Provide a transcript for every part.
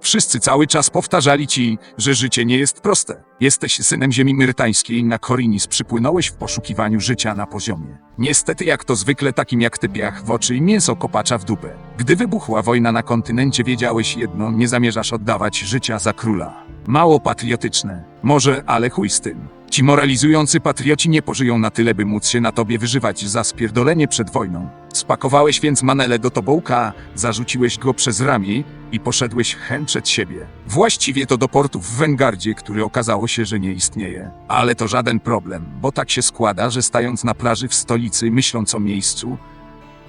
Wszyscy cały czas powtarzali ci, że życie nie jest proste. Jesteś synem ziemi myrtańskiej, na Korinis przypłynąłeś w poszukiwaniu życia na poziomie. Niestety jak to zwykle takim jak ty piach w oczy i mięso kopacza w dupę. Gdy wybuchła wojna na kontynencie wiedziałeś jedno, nie zamierzasz oddawać życia za króla. Mało patriotyczne. Może, ale chuj z tym. Ci moralizujący patrioci nie pożyją na tyle, by móc się na tobie wyżywać za spierdolenie przed wojną. Spakowałeś więc manele do tobołka, zarzuciłeś go przez ramię i poszedłeś hen przed siebie. Właściwie to do portu w Wengardzie, który okazało się, że nie istnieje. Ale to żaden problem, bo tak się składa, że stając na plaży w stolicy, myśląc o miejscu,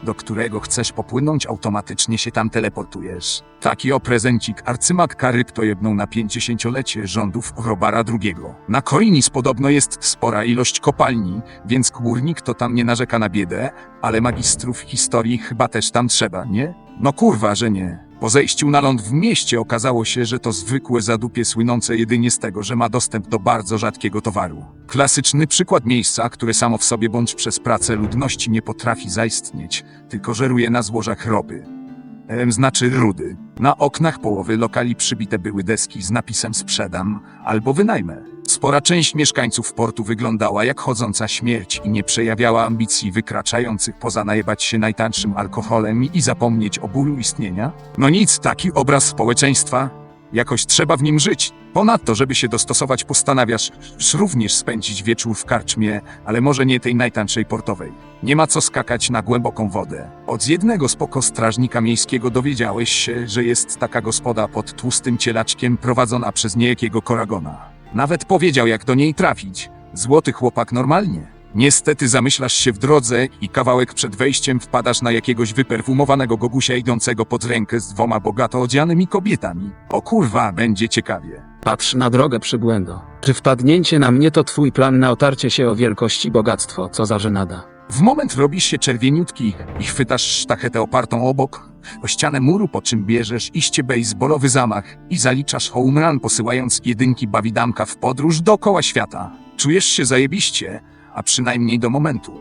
do którego chcesz popłynąć, automatycznie się tam teleportujesz. Taki o prezencik arcymak Karyb to jedną na pięćdziesięciolecie rządów Robara II. Na Korinis podobno jest spora ilość kopalni, więc górnik to tam nie narzeka na biedę, ale magistrów historii chyba też tam trzeba, nie? No kurwa, że nie. Po zejściu na ląd w mieście okazało się, że to zwykłe zadupie słynące jedynie z tego, że ma dostęp do bardzo rzadkiego towaru. Klasyczny przykład miejsca, które samo w sobie bądź przez pracę ludności nie potrafi zaistnieć, tylko żeruje na złożach ropy. Em, znaczy rudy. Na oknach połowy lokali przybite były deski z napisem sprzedam albo wynajmę. Spora część mieszkańców portu wyglądała jak chodząca śmierć i nie przejawiała ambicji wykraczających poza najebać się najtańszym alkoholem i zapomnieć o bólu istnienia. No nic, taki obraz społeczeństwa. Jakoś trzeba w nim żyć. Ponadto, żeby się dostosować, postanawiasz również spędzić wieczór w karczmie, ale może nie tej najtańszej portowej. Nie ma co skakać na głęboką wodę. Od jednego spoko strażnika miejskiego dowiedziałeś się, że jest taka gospoda pod tłustym cielaczkiem prowadzona przez niejakiego Koragona. Nawet powiedział, jak do niej trafić. Złoty chłopak normalnie. Niestety zamyślasz się w drodze i kawałek przed wejściem wpadasz na jakiegoś wyperfumowanego gogusia idącego pod rękę z dwoma bogato odzianymi kobietami. O kurwa, będzie ciekawie. Patrz na drogę przybłędo. Czy wpadnięcie na mnie to twój plan na otarcie się o wielkość i bogactwo? Co za żenada. W moment robisz się czerwieniutki i chwytasz sztachetę opartą obok, o ścianę muru, po czym bierzesz iście baseballowy zamach i zaliczasz home run, posyłając jedynki bawidamka w podróż dookoła świata. Czujesz się zajebiście, a przynajmniej do momentu,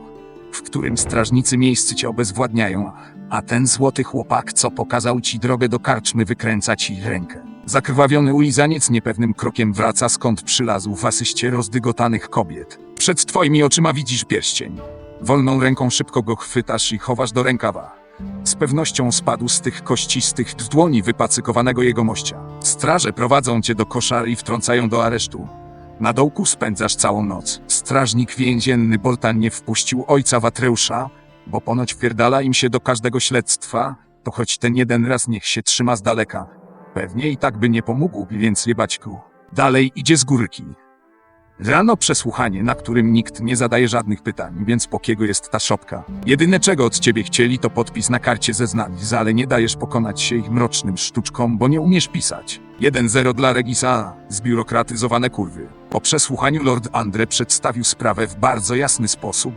w którym strażnicy miejscy cię obezwładniają, a ten złoty chłopak, co pokazał ci drogę do karczmy, wykręca ci rękę. Zakrwawiony ulizaniec niepewnym krokiem wraca skąd przylazł w asyście rozdygotanych kobiet. Przed twoimi oczyma widzisz pierścień. Wolną ręką szybko go chwytasz i chowasz do rękawa. Z pewnością spadł z tych kościstych dłoni wypacykowanego jegomościa. Straże prowadzą cię do koszar i wtrącają do aresztu. Na dołku spędzasz całą noc. Strażnik więzienny Boltan nie wpuścił ojca Watreusza, bo ponoć wpierdala im się do każdego śledztwa, to choć ten jeden raz niech się trzyma z daleka. Pewnie i tak by nie pomógł, więc jebaćku. Dalej idzie z górki. Rano przesłuchanie, na którym nikt nie zadaje żadnych pytań, więc po kiego jest ta szopka. Jedyne czego od ciebie chcieli to podpis na karcie zeznań, ale nie dajesz pokonać się ich mrocznym sztuczkom, bo nie umiesz pisać. 1-0 dla Regisa, zbiurokratyzowane kurwy. Po przesłuchaniu Lord Andre przedstawił sprawę w bardzo jasny sposób.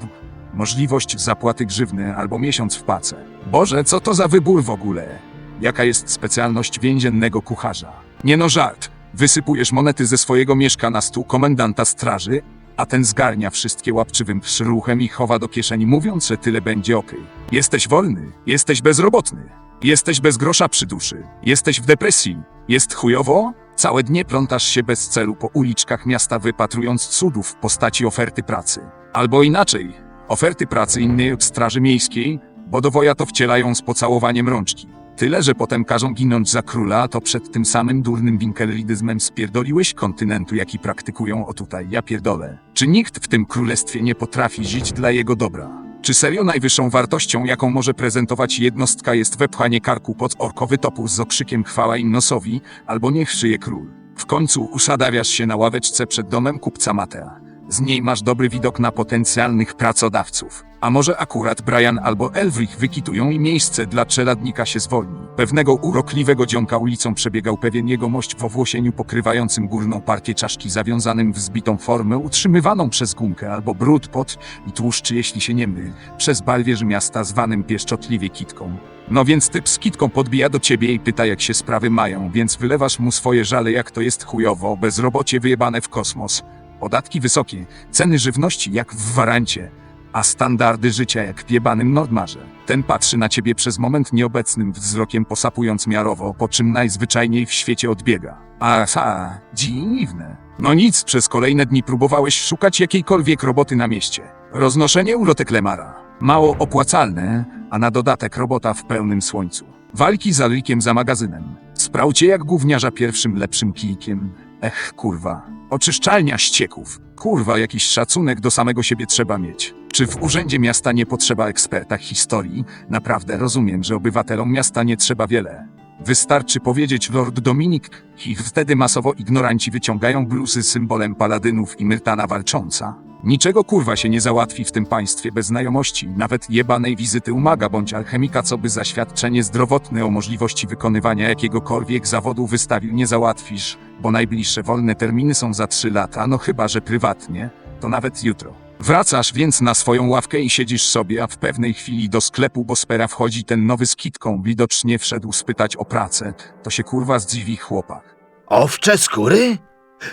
Możliwość zapłaty grzywny albo miesiąc w pace. Boże, co to za wybór w ogóle? Jaka jest specjalność więziennego kucharza? Nie no żart. Wysypujesz monety ze swojego mieszka na stół komendanta straży, a ten zgarnia wszystkie łapczywym szruchem i chowa do kieszeni, mówiąc, że tyle będzie okej. Jesteś wolny, jesteś bezrobotny, jesteś bez grosza przy duszy, jesteś w depresji, jest chujowo? Całe dnie plątasz się bez celu po uliczkach miasta, wypatrując cudów w postaci oferty pracy. Albo inaczej, oferty pracy innej od straży miejskiej, bo do woja to wcielają z pocałowaniem rączki. Tyle, że potem każą ginąć za króla, a to przed tym samym durnym winkelridyzmem spierdoliłeś kontynentu, jaki praktykują o tutaj, ja pierdolę. Czy nikt w tym królestwie nie potrafi żyć dla jego dobra? Czy serio najwyższą wartością, jaką może prezentować jednostka jest wepchanie karku pod orkowy topór z okrzykiem chwała Innosowi, albo niech żyje król? W końcu usadawiasz się na ławeczce przed domem kupca Matea. Z niej masz dobry widok na potencjalnych pracodawców. A może akurat Brian albo Elwrich wykitują i miejsce dla czeladnika się zwolni. Pewnego urokliwego dzionka ulicą przebiegał pewien jegomość w owłosieniu pokrywającym górną partię czaszki zawiązanym w zbitą formę utrzymywaną przez gumkę albo brud pot i tłuszczy, jeśli się nie myl, przez balwierz miasta zwanym pieszczotliwie kitką. No więc typ z kitką podbija do ciebie i pyta jak się sprawy mają, więc wylewasz mu swoje żale jak to jest chujowo, bezrobocie wyjebane w kosmos. Podatki wysokie, ceny żywności jak w warancie. a standardy życia jak w jebanym Nordmarze. Ten patrzy na ciebie przez moment nieobecnym wzrokiem posapując miarowo, po czym najzwyczajniej w świecie odbiega. A sa, dziwne. No nic, przez kolejne dni próbowałeś szukać jakiejkolwiek roboty na mieście. Roznoszenie ulotek Lemara. Mało opłacalne, a na dodatek robota w pełnym słońcu. Walki za likiem za magazynem. Spraucie jak gówniarza pierwszym lepszym kijkiem. Ech, kurwa. Oczyszczalnia ścieków. Kurwa, jakiś szacunek do samego siebie trzeba mieć. Czy w urzędzie miasta nie potrzeba eksperta historii? Naprawdę rozumiem, że obywatelom miasta nie trzeba wiele. Wystarczy powiedzieć Lord Dominik i wtedy masowo ignoranci wyciągają bluzy symbolem paladynów i Myrtana walcząca. Niczego kurwa się nie załatwi w tym państwie bez znajomości, nawet jebanej wizyty u maga bądź alchemika, co by zaświadczenie zdrowotne o możliwości wykonywania jakiegokolwiek zawodu wystawił nie załatwisz, bo najbliższe wolne terminy są za trzy lata, no chyba, że prywatnie, to nawet jutro. Wracasz więc na swoją ławkę i siedzisz sobie, a w pewnej chwili do sklepu Bospera wchodzi ten nowy z kitką, widocznie wszedł spytać o pracę. To się kurwa zdziwi chłopak. Owcze skóry?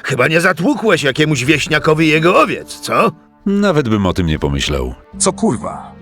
Chyba nie zatłukłeś jakiemuś wieśniakowi jego owiec, co? Nawet bym o tym nie pomyślał. Co kurwa?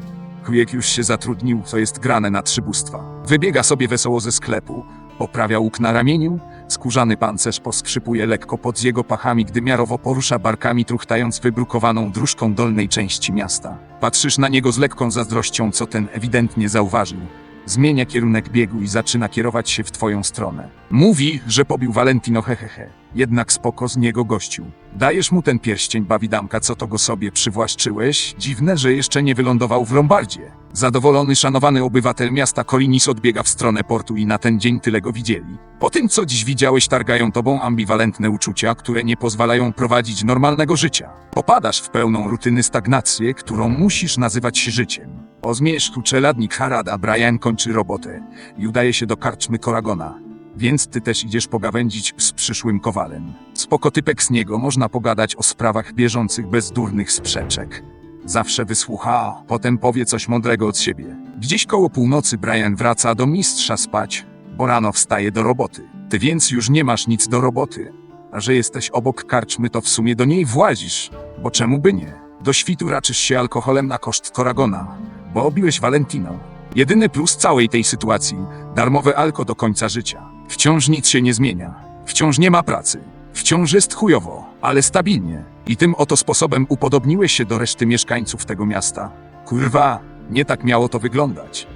Chujek już się zatrudnił, co jest grane na trzy bóstwa. Wybiega sobie wesoło ze sklepu, poprawia łuk na ramieniu, skórzany pancerz poskrzypuje lekko pod jego pachami, gdy miarowo porusza barkami, truchtając wybrukowaną dróżką dolnej części miasta. Patrzysz na niego z lekką zazdrością, co ten ewidentnie zauważył. Zmienia kierunek biegu i zaczyna kierować się w twoją stronę. Mówi, że pobił Valentino hehehe. Jednak spoko z niego gościu. Dajesz mu ten pierścień bawidamka, co to go sobie przywłaszczyłeś? Dziwne, że jeszcze nie wylądował w Lombardzie. Zadowolony, szanowany obywatel miasta Kolinis odbiega w stronę portu i na ten dzień tyle go widzieli. Po tym, co dziś widziałeś, targają tobą ambiwalentne uczucia, które nie pozwalają prowadzić normalnego życia. Popadasz w pełną rutyny stagnację, którą musisz nazywać życiem. Po zmierzchu czeladnik Harada Brian kończy robotę i udaje się do karczmy Koragona. Więc ty też idziesz pogawędzić z przyszłym kowalem. Spoko typek z niego można pogadać o sprawach bieżących bez durnych sprzeczek. Zawsze wysłucha, potem powie coś mądrego od siebie. Gdzieś koło północy Brian wraca do mistrza spać, bo rano wstaje do roboty. Ty więc już nie masz nic do roboty. A że jesteś obok karczmy, to w sumie do niej włazisz, bo czemu by nie? Do świtu raczysz się alkoholem na koszt Koragona, bo obiłeś Valentino. Jedyny plus całej tej sytuacji darmowe alko do końca życia. Wciąż nic się nie zmienia. Wciąż nie ma pracy. Wciąż jest chujowo, ale stabilnie. I tym oto sposobem upodobniłeś się do reszty mieszkańców tego miasta. Kurwa, nie tak miało to wyglądać.